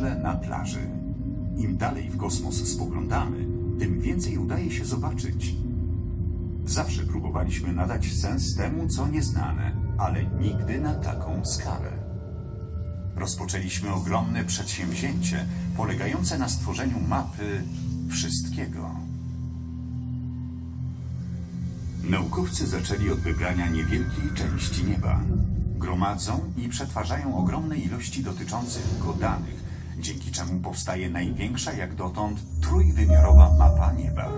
na plaży. Im dalej w kosmos spoglądamy, tym więcej udaje się zobaczyć. Zawsze próbowaliśmy nadać sens temu, co nieznane, ale nigdy na taką skalę. Rozpoczęliśmy ogromne przedsięwzięcie polegające na stworzeniu mapy wszystkiego. Naukowcy zaczęli od wybrania niewielkiej części nieba. Gromadzą i przetwarzają ogromne ilości dotyczących go danych, dzięki czemu powstaje największa jak dotąd trójwymiarowa mapa nieba.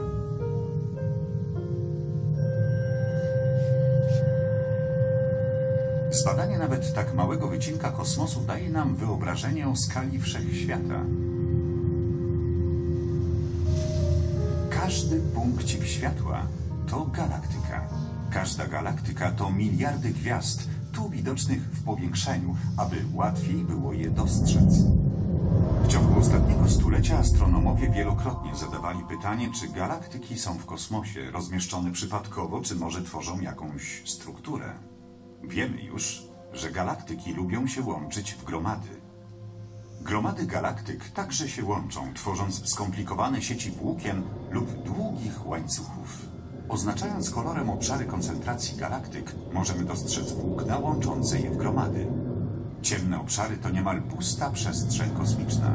Zbadanie nawet tak małego wycinka kosmosu daje nam wyobrażenie o skali wszechświata. Każdy punkcik światła to galaktyka. Każda galaktyka to miliardy gwiazd, tu widocznych w powiększeniu, aby łatwiej było je dostrzec. W ciągu ostatniego stulecia astronomowie wielokrotnie zadawali pytanie, czy galaktyki są w kosmosie rozmieszczone przypadkowo, czy może tworzą jakąś strukturę. Wiemy już, że galaktyki lubią się łączyć w gromady. Gromady galaktyk także się łączą, tworząc skomplikowane sieci włókien lub długich łańcuchów. Oznaczając kolorem obszary koncentracji galaktyk, możemy dostrzec włókna łączące je w gromady. Ciemne obszary to niemal pusta przestrzeń kosmiczna.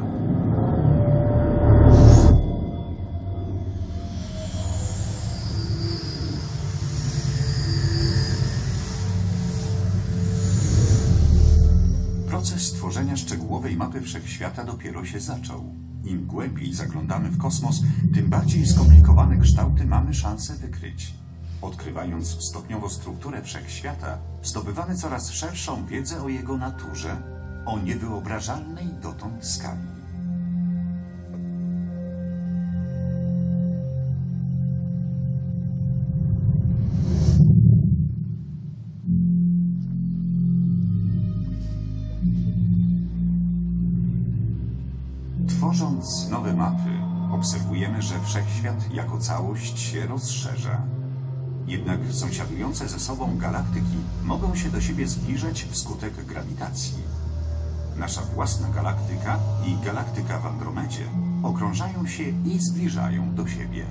Proces tworzenia szczegółowej mapy wszechświata dopiero się zaczął. Im głębiej zaglądamy w kosmos, tym bardziej skomplikowane kształty mamy szansę wykryć. Odkrywając stopniowo strukturę wszechświata, zdobywamy coraz szerszą wiedzę o jego naturze, o niewyobrażalnej dotąd skali. Tworząc nowe mapy, obserwujemy, że wszechświat jako całość się rozszerza. Jednak sąsiadujące ze sobą galaktyki mogą się do siebie zbliżać wskutek grawitacji. Nasza własna galaktyka i galaktyka w Andromedzie okrążają się i zbliżają do siebie.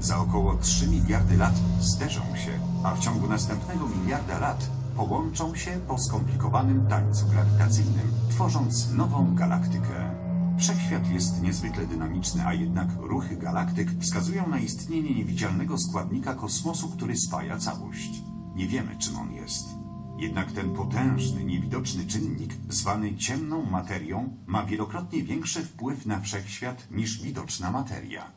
Za około 3 miliardy lat zderzą się, a w ciągu następnego miliarda lat połączą się po skomplikowanym tańcu grawitacyjnym, tworząc nową galaktykę. Wszechświat jest niezwykle dynamiczny, a jednak ruchy galaktyk wskazują na istnienie niewidzialnego składnika kosmosu, który spaja całość. Nie wiemy, czym on jest. Jednak ten potężny, niewidoczny czynnik, zwany ciemną materią, ma wielokrotnie większy wpływ na wszechświat niż widoczna materia.